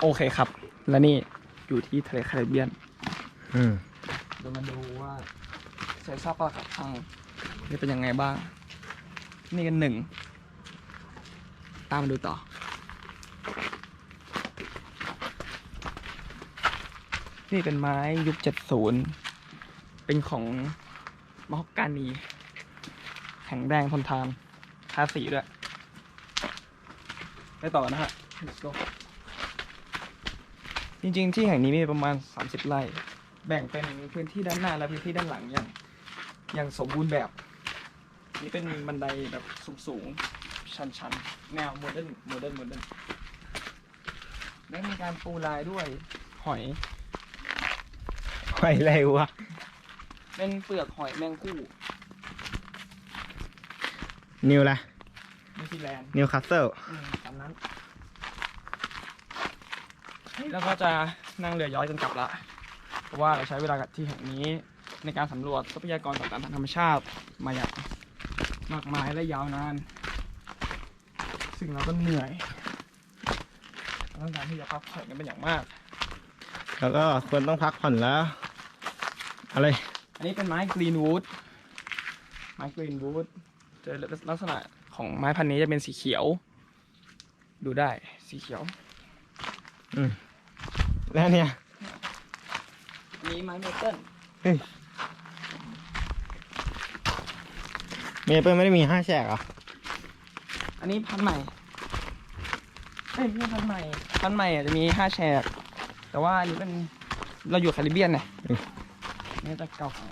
โอเคครับ และนี่อยู่ที่ทะเลแคริบเบียนอืมเดี๋ยวมาดูว่าใช้ซาปลากับทางนี่เป็นยังไงบ้าง นี่กันหนึ่ง ตามมาดูต่อ นี่เป็นไม้ยุคเจ็ดศูนย์เป็นของมอฮอกกานีแข็งแรงทนทานทาสีด้วย ไปต่อนะฮะ Let's go จริง ๆ ที่แห่งนี้มีประมาณ 30ไร่แบ่งเป็นพื้นที่ด้านหน้าและพื้นที่ด้านหลังอย่างอย่างสมบูรณ์แบบ นี่เป็นบันไดแบบสูงๆชันๆแนวโมเดิร์นโมเดิร์นโมเดิร์นและมีการปูลายด้วยหอยไปอะไรวะ เป็นเปลือกหอยแมงคู่นิวละนิวซีแลนด์นิวคาสเซิลอืมตามนั้น แล้วก็จะนั่งเรือย้อยกันกลับละ เพราะว่าเราใช้เวลากับที่แห่งนี้ในการสำรวจทรัพยากรต่างๆทางธรรมชาติมาอย่างมากมายและยาวนาน ซึ่งเราก็เหนื่อยเราต้องการที่จะพักผ่อนกันเป็นอย่างมาก แล้วก็ควรต้องพักผ่อนแล้ว อะไร อันนี้เป็นไม้กรีนวูด ไม้กรีนวูดจะลักษณะของไม้พันธุ์นี้จะเป็นสีเขียว ดูได้สีเขียว อืม แล้วเนี่ยอันนี้ไม้เมเปิลเมเปิลไม่ได้มีห้าแฉกเหรอ อันนี้พันธุ์ใหม่เอ้ยไม่ใช่พันธุ์ใหม่ พันธุ์ใหม่อะจะมีห้าแฉก แต่ว่าอันนี้เป็นเราอยู่แคริบเบียนไงอืม นี่จะเก่าของ